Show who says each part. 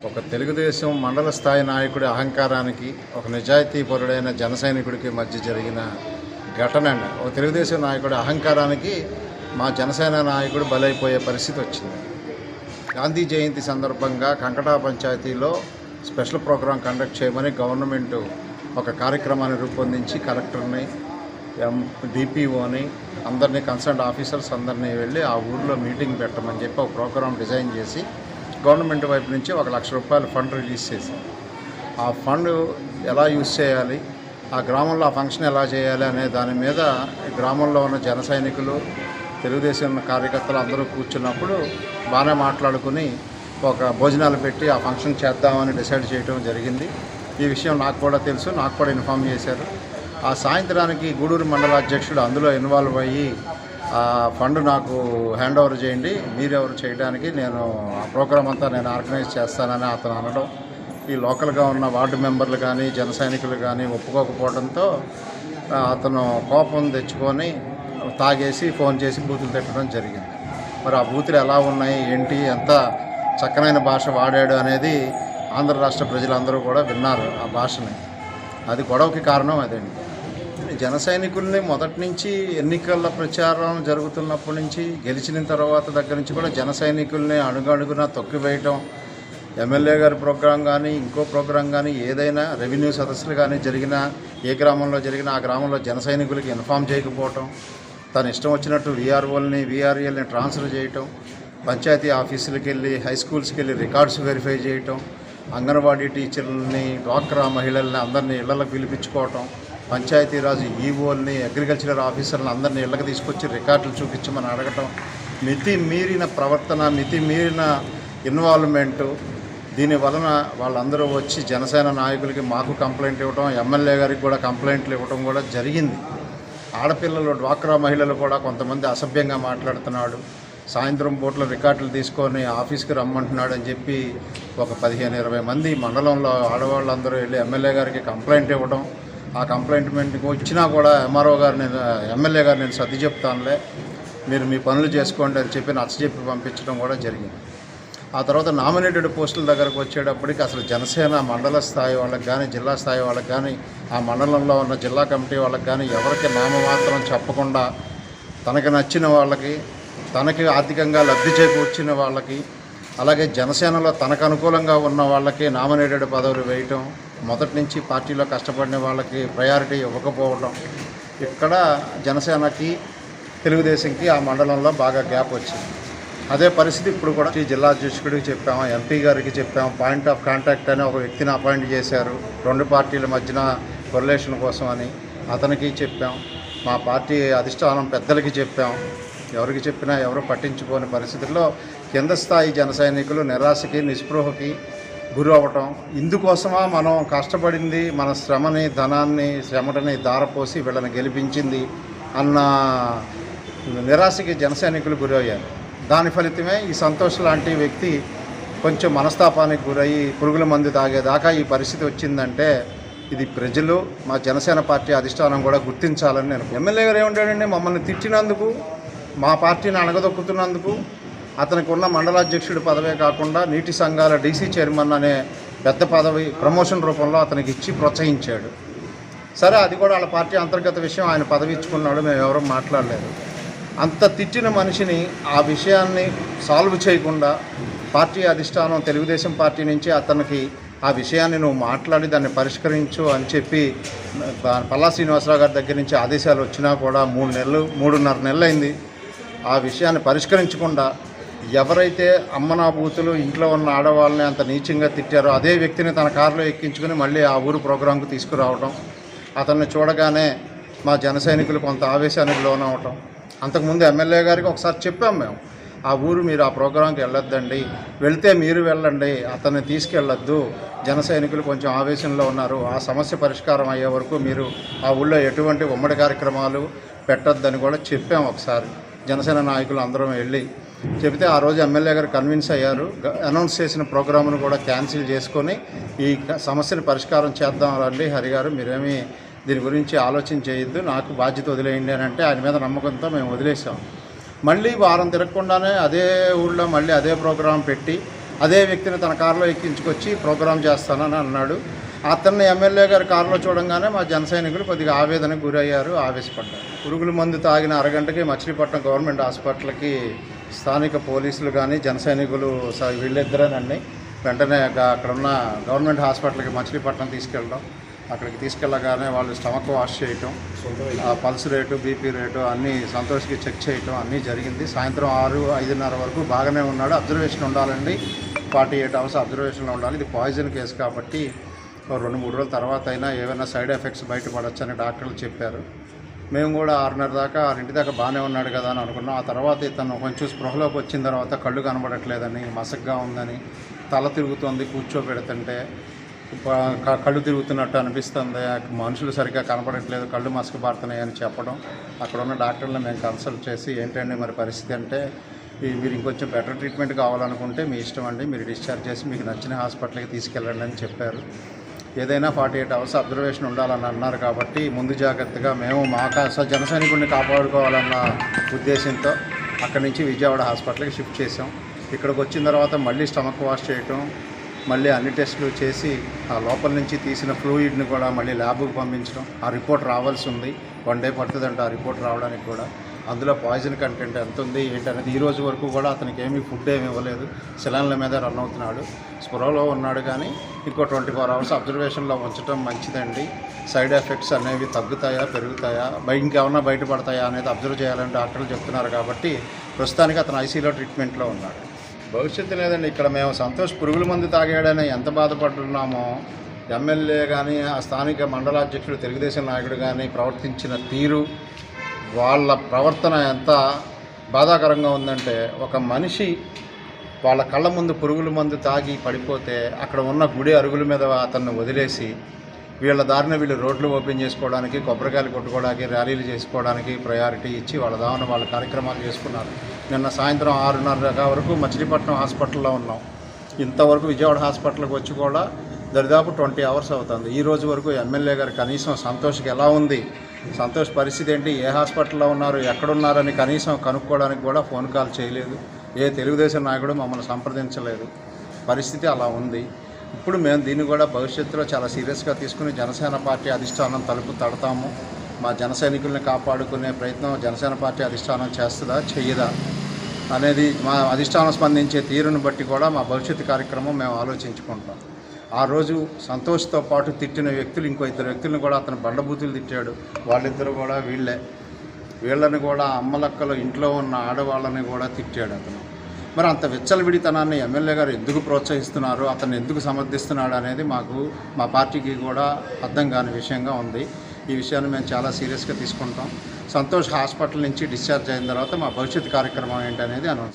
Speaker 1: ఒక తెలుగుదేశం మండల స్థాయి నాయకుడి అహంకారానికి ఒక నిజాయితీపరుడైన జన సైనికుడికి మధ్య జరిగిన ఘటన అండి. ఒక తెలుగుదేశం నాయకుడి అహంకారానికి మా జనసేన నాయకుడు బలైపోయే పరిస్థితి వచ్చింది. గాంధీ జయంతి సందర్భంగా కంకటా పంచాయతీలో స్పెషల్ ప్రోగ్రాం కండక్ట్ చేయమని గవర్నమెంట్ ఒక కార్యక్రమాన్ని రూపొందించి కలెక్టర్ని ఎం డిపిఓని అందరినీ కన్సర్న్ ఆఫీసర్స్ అందరినీ వెళ్ళి ఆ ఊర్లో మీటింగ్ పెట్టమని చెప్పి ఒక ప్రోగ్రాం డిజైన్ చేసి గవర్నమెంట్ వైపు నుంచి ఒక లక్ష రూపాయలు ఫండ్ రిలీజ్ చేసి ఆ ఫండ్ ఎలా యూజ్ చేయాలి? ఆ గ్రామంలో ఆ ఫంక్షన్ ఎలా చేయాలి అనే దాని మీద గ్రామంలో ఉన్న జన సైనికులు తెలుగుదేశం కార్యకర్తలు అందరూ కూర్చున్నప్పుడు బాగానే మాట్లాడుకుని ఒక భోజనాలు పెట్టి ఆ ఫంక్షన్ చేద్దామని డిసైడ్ చేయడం జరిగింది. ఈ విషయం నాకు కూడా తెలుసు నాకు కూడా ఇన్ఫామ్ చేశారు. ఆ సాయంత్రానికి గూడూరు మండల అధ్యక్షుడు అందులో ఇన్వాల్వ్ అయ్యి ఆ ఫండ్ నాకు హ్యాండ్ ఓవర్ చేయండి మీరెవరు చేయడానికి నేను ఆ ప్రోగ్రామ్ అంతా నేను ఆర్గనైజ్ చేస్తానని అతను అనడం ఈ లోకల్గా ఉన్న వార్డు మెంబర్లు కానీ జన సైనికులు కానీ ఒప్పుకోకపోవడంతో అతను కోపం తెచ్చుకొని తాగేసి ఫోన్ చేసి బూతులు తిట్టడం జరిగింది. మరి ఆ బూతులు ఎలా ఉన్నాయి ఏంటి ఎంత చక్కనైన భాష వాడాడు అనేది ఆంధ్ర రాష్ట్ర ప్రజలందరూ కూడా విన్నారు ఆ భాషని. అది గొడవకి కారణం అదండి. జన సైనికుల్ని మొదటి నుంచి ఎన్నికల ప్రచారం జరుగుతున్నప్పటి నుంచి గెలిచిన తర్వాత దగ్గర నుంచి కూడా జన సైనికుల్ని అడుగడుగున తొక్కివేయటం ఎమ్మెల్యే గారి ప్రోగ్రాం కానీ ఇంకో ప్రోగ్రాం కానీ ఏదైనా రెవెన్యూ సదస్సులు కానీ జరిగినా ఏ గ్రామంలో జరిగినా ఆ గ్రామంలో జన సైనికులకి ఇన్ఫామ్ చేయకపోవటం తన ఇష్టం వచ్చినట్టు వీఆర్ఓల్ని వీఆర్ఏల్ని ట్రాన్స్ఫర్ చేయటం పంచాయతీ ఆఫీసులకు వెళ్ళి హై స్కూల్స్కి వెళ్ళి రికార్డ్స్ వెరిఫై చేయటం అంగన్వాడీ టీచర్లని డ్వాక్రా మహిళల్ని అందరినీ ఇళ్ళకు పిలిపించుకోవటం పంచాయతీరాజు ఈవోల్ని అగ్రికల్చరల్ ఆఫీసర్లను అందరినీ ఇళ్ళకి తీసుకొచ్చి రికార్డులు చూపించమని అడగటం మితి మీరిన ప్రవర్తన మితి మీరిన ఇన్వాల్వ్మెంటు దీని వలన వాళ్ళందరూ వచ్చి జనసేన నాయకులకి మాకు కంప్లైంట్ ఇవ్వడం ఎమ్మెల్యే గారికి కూడా కంప్లైంట్లు ఇవ్వటం కూడా జరిగింది. ఆడపిల్లలు డ్వాక్రా మహిళలు కూడా కొంతమంది అసభ్యంగా మాట్లాడుతున్నాడు. సాయంత్రం పూట్ల రికార్డులు తీసుకొని ఆఫీస్కి రమ్మంటున్నాడు అని చెప్పి ఒక పదిహేను ఇరవై మంది మండలంలో ఆడవాళ్ళందరూ వెళ్ళి ఎమ్మెల్యే గారికి కంప్లైంట్ ఇవ్వడం ఆ కంప్లైంట్మెంట్ వచ్చినా కూడా ఎంఆర్ఓ గారు నేను ఎమ్మెల్యే గారు నేను సర్ది చెప్తానులే. మీరు మీ పనులు చేసుకోండి అని చెప్పి నచ్చజెప్పి పంపించడం కూడా జరిగింది. ఆ తర్వాత నామినేటెడ్ పోస్టుల దగ్గరకు వచ్చేటప్పటికి అసలు జనసేన మండల స్థాయి వాళ్ళకి కానీ జిల్లా స్థాయి వాళ్ళకి కానీ ఆ మండలంలో ఉన్న జిల్లా కమిటీ వాళ్ళకి కానీ ఎవరికి నామమాత్రం చెప్పకుండా తనకి నచ్చిన వాళ్ళకి తనకి ఆర్థికంగా లబ్ధి చేకూర్చిన వాళ్ళకి అలాగే జనసేనలో తనకు అనుకూలంగా ఉన్న వాళ్ళకి నామినేటెడ్ పదవులు వేయటం మొదటి నుంచి పార్టీలో కష్టపడిన వాళ్ళకి ప్రయారిటీ ఇవ్వకపోవడం. ఇక్కడ జనసేనకి తెలుగుదేశంకి ఆ మండలంలో బాగా గ్యాప్ వచ్చింది. అదే పరిస్థితి ఇప్పుడు కూడా ఈ జిల్లా అధ్యక్షుడికి చెప్పాము ఎంపీ గారికి చెప్పాము పాయింట్ ఆఫ్ కాంటాక్ట్ అని ఒక వ్యక్తిని అపాయింట్ చేశారు. రెండు పార్టీల మధ్యన కొరిలేషన్ కోసం అని అతనికి చెప్పాం. మా పార్టీ అధిష్టానం పెద్దలకి చెప్పాం. ఎవరికి చెప్పినా ఎవరు పట్టించుకోని పరిస్థితుల్లో కింద స్థాయి జన సైనికులు నిరాశకి నిస్పృహకి గురి అవ్వటం. ఇందుకోసమా మనం కష్టపడింది మన శ్రమని ధనాన్ని శ్రమటని దారపోసి వీళ్ళని గెలిపించింది అన్న నిరాశకి జనసైనికులు గురయ్యారు. దాని ఫలితమే ఈ సంతోష్ లాంటి వ్యక్తి కొంచెం మనస్తాపానికి గురయ్యి పురుగుల మందు తాగేదాకా ఈ పరిస్థితి వచ్చిందంటే ఇది ప్రజలు మా జనసేన పార్టీ అధిష్టానం కూడా గుర్తించాలని నేను ఎమ్మెల్యే గారు ఏమంటాడండి? మమ్మల్ని తిట్టినందుకు మా పార్టీని అణగదొక్కుతున్నందుకు అతనికి ఉన్న మండలాధ్యక్షుడి పదవే కాకుండా నీటి సంఘాల డీసీ చైర్మన్ అనే పెద్ద పదవి ప్రమోషన్ రూపంలో అతనికి ఇచ్చి ప్రోత్సహించాడు. సరే అది కూడా వాళ్ళ పార్టీ అంతర్గత విషయం ఆయన పదవి ఇచ్చుకున్నాడు మేము ఎవరూ మాట్లాడలేదు. అంత తిట్టిన మనిషిని ఆ విషయాన్ని సాల్వ్ చేయకుండా పార్టీ అధిష్టానం తెలుగుదేశం పార్టీ నుంచి అతనికి ఆ విషయాన్ని నువ్వు మాట్లాడి దాన్ని పరిష్కరించు అని చెప్పి పల్లా శ్రీనివాసరావు గారి దగ్గర నుంచి ఆదేశాలు వచ్చినా కూడా మూడు నెలలు మూడున్నర నెలలు అయింది ఆ విషయాన్ని పరిష్కరించకుండా ఎవరైతే అమ్మనాభూతులు ఇంట్లో ఉన్న ఆడవాళ్ళని అంత నీచంగా తిట్టారో అదే వ్యక్తిని తన కారులో ఎక్కించుకుని మళ్ళీ ఆ ఊరు ప్రోగ్రాంకు తీసుకురావడం అతన్ని చూడగానే మా జన సైనికులు కొంత ఆవేశానికి లోనవటం. అంతకుముందు ఎమ్మెల్యే గారికి ఒకసారి చెప్పాం మేము ఆ ఊరు మీరు ఆ ప్రోగ్రాంకి వెళ్ళొద్దండి వెళ్తే మీరు వెళ్ళండి అతన్ని తీసుకెళ్ళొద్దు జన సైనికులు కొంచెం ఆవేశంలో ఉన్నారు ఆ సమస్య పరిష్కారం అయ్యే వరకు మీరు ఆ ఊళ్ళో ఎటువంటి ఉమ్మడి కార్యక్రమాలు పెట్టొద్దని కూడా చెప్పాం ఒకసారి. జనసేన నాయకులు అందరం వెళ్ళి చెబితే ఆ రోజు ఎమ్మెల్యే గారు కన్విన్స్ అయ్యారు. అనౌన్స్ చేసిన ప్రోగ్రామ్ను కూడా క్యాన్సిల్ చేసుకొని ఈ సమస్యను పరిష్కారం చేద్దాం రండి హరి గారు మీరేమీ దీని గురించి ఆలోచన చేయొద్దు నాకు బాధ్యత వదిలేయండి అని అంటే ఆయన మీద నమ్మకంతో మేము వదిలేసాం మళ్ళీ వారం తిరగకుండానే అదే ఊళ్ళో మళ్ళీ అదే ప్రోగ్రాం పెట్టి అదే వ్యక్తిని తన కారులో ఎక్కించుకొచ్చి ప్రోగ్రామ్ చేస్తానని అన్నాడు. అతన్ని ఎమ్మెల్యే గారి కారులో చూడంగానే మా జన సైనికులు కొద్దిగా ఆవేదనకు గురయ్యారు ఆవేశపడ్డారు. పురుగుల మందు తాగిన అరగంటకి మచిలీపట్నం గవర్నమెంట్ హాస్పిటల్కి స్థానిక పోలీసులు కానీ జన సైనికులు వీళ్ళిద్దరేనండి. వెంటనే అక్కడ ఉన్న గవర్నమెంట్ హాస్పిటల్కి మచిలీపట్నం తీసుకెళ్ళడం. అక్కడికి తీసుకెళ్ళగానే వాళ్ళు స్టమక్ వాష్ చేయటం ఆ పల్స్ రేటు బీపీ రేటు అన్నీ సంతోష్కి చెక్ చేయటం అన్నీ జరిగింది. సాయంత్రం ఆరు ఐదున్నర వరకు బాగానే ఉన్నాడు. అబ్జర్వేషన్ ఉండాలండి. ఫార్టీ ఎయిట్ అవర్స్ అబ్జర్వేషన్లో ఉండాలి. ఇది పాయిజన్ కేసు కాబట్టి ఓ రెండు మూడు రోజుల తర్వాత అయినా ఏమైనా సైడ్ ఎఫెక్ట్స్ బయటపడొచ్చని డాక్టర్లు చెప్పారు. మేము కూడా ఆరున్నర దాకా ఆరింటి దాకా బాగానే ఉన్నాడు కదా అని అనుకున్నాం. ఆ తర్వాత ఇతను కొంచెం స్పృహలోకి వచ్చిన తర్వాత కళ్ళు కనబడట్లేదని మసగ్గా ఉందని తల తిరుగుతోంది కూర్చోబెడుతుంటే కళ్ళు తిరుగుతున్నట్టు అనిపిస్తుంది. మనుషులు సరిగ్గా కనపడట్లేదు కళ్ళు మసకబారుతున్నాయి అని చెప్పడం. అక్కడ ఉన్న డాక్టర్లను మేము కన్సల్ట్ చేసి ఏంటండి మరి పరిస్థితి అంటే మీరు ఇంకొంచెం బెటర్ ట్రీట్మెంట్ కావాలనుకుంటే మీ ఇష్టం అండి మీరు డిశ్చార్జ్ చేసి మీకు నచ్చిన హాస్పిటల్కి తీసుకెళ్ళండి అని చెప్పారు. ఏదైనా ఫార్టీ ఎయిట్ అవర్స్ అబ్జర్వేషన్ ఉండాలని అన్నారు కాబట్టి ముందు జాగ్రత్తగా మేము మా కాస జన కాపాడుకోవాలన్న ఉద్దేశంతో అక్కడి నుంచి విజయవాడ హాస్పిటల్కి షిఫ్ట్ చేసాం ఇక్కడికి వచ్చిన తర్వాత మళ్ళీ స్టమక్ వాష్ చేయటం మళ్ళీ అన్ని టెస్టులు చేసి ఆ లోపల నుంచి తీసిన ఫ్లూయిడ్ని కూడా మళ్ళీ ల్యాబ్కి పంపించడం. ఆ రిపోర్ట్ రావాల్సి ఉంది. వన్ డే పడుతుందంట ఆ రిపోర్ట్ రావడానికి కూడా. అందులో పాయిజన్ కంటెంట్ ఎంత ఉంది ఏంటనేది ఈ రోజు వరకు కూడా అతనికి ఏమీ ఫుడ్ ఏమి ఇవ్వలేదు. సిలాన్ల మీద రన్ అవుతున్నాడు. స్పృహలో ఉన్నాడు కానీ ఇంకో ట్వంటీ ఫోర్ అవర్స్ అబ్జర్వేషన్లో ఉంచడం మంచిదండి. సైడ్ ఎఫెక్ట్స్ అనేవి తగ్గుతాయా పెరుగుతాయా బయ ఇంకేమన్నా బయటపడతాయా అనేది అబ్జర్వ్ చేయాలని డాక్టర్లు చెప్తున్నారు కాబట్టి ప్రస్తుతానికి అతను ఐసీలో ట్రీట్మెంట్లో ఉన్నాడు. భవిష్యత్తు లేదండి ఇక్కడ మేము సంతోష్ పురుగుల మందు తాగాడని ఎంత బాధపడుతున్నామో ఎమ్మెల్యే కానీ ఆ స్థానిక మండలాధ్యక్షుడు తెలుగుదేశం నాయకుడు కానీ ప్రవర్తించిన తీరు వాళ్ళ ప్రవర్తన ఎంత బాధాకరంగా ఉందంటే ఒక మనిషి వాళ్ళ కళ్ళ ముందు పురుగుల మందు తాగి పడిపోతే అక్కడ ఉన్న గుడి అరుగుల మీద అతన్ని వదిలేసి వీళ్ళ దారిన వీళ్ళు రోడ్లు ఓపెన్ చేసుకోవడానికి కొబ్బరికాయలు కొట్టుకోవడానికి ర్యాలీలు చేసుకోవడానికి ప్రయారిటీ ఇచ్చి వాళ్ళ దావన వాళ్ళ కార్యక్రమాలు చేసుకున్నారు. నిన్న సాయంత్రం ఆరున్నర వరకు మచిలీపట్నం హాస్పిటల్లో ఉన్నాం. ఇంతవరకు విజయవాడ హాస్పిటల్కి వచ్చి కూడా దరిదాపు ట్వంటీ అవర్స్ అవుతుంది. ఈ రోజు వరకు ఎమ్మెల్యే గారు కనీసం సంతోష్కి ఎలా ఉంది? సంతోష్ పరిస్థితి ఏంటి? ఏ హాస్పిటల్లో ఉన్నారు? ఎక్కడున్నారని కనీసం కనుక్కోవడానికి కూడా ఫోన్ కాల్ చేయలేదు. ఏ తెలుగుదేశం నాయకుడు మమ్మల్ని సంప్రదించలేదు. పరిస్థితి అలా ఉంది. ఇప్పుడు మేము దీన్ని కూడా భవిష్యత్తులో చాలా సీరియస్గా తీసుకుని జనసేన పార్టీ అధిష్టానం తలుపు తడతాము. మా జన సైనికుల్ని కాపాడుకునే ప్రయత్నం జనసేన పార్టీ అధిష్టానం చేస్తుందా? చెయ్యదా? అనేది మా అధిష్టానం స్పందించే తీరును బట్టి కూడా మా భవిష్యత్తు కార్యక్రమం మేము ఆలోచించుకుంటాం. ఆ రోజు సంతోష్తో పాటు తిట్టిన వ్యక్తులు ఇంకో ఇద్దరు వ్యక్తులను కూడా అతను బండబూతులు తిట్టాడు. వాళ్ళిద్దరు కూడా వీళ్ళే. వీళ్ళని కూడా అమ్మలక్కలు ఇంట్లో ఉన్న ఆడవాళ్ళని కూడా తిట్టాడు అతను. మరి అంత విచ్చలవిడితనాన్ని ఎమ్మెల్యే గారు ఎందుకు ప్రోత్సహిస్తున్నారు అతను ఎందుకు సమర్థిస్తున్నాడు అనేది మాకు మా పార్టీకి కూడా అర్థం కాని విషయంగా ఉంది. ఈ విషయాన్ని మేము చాలా సీరియస్గా తీసుకుంటాం. సంతోష్ హాస్పిటల్ నుంచి డిశ్చార్జ్ అయిన తర్వాత మా భవిష్యత్ కార్యక్రమం ఏంటనేది అనౌన్స్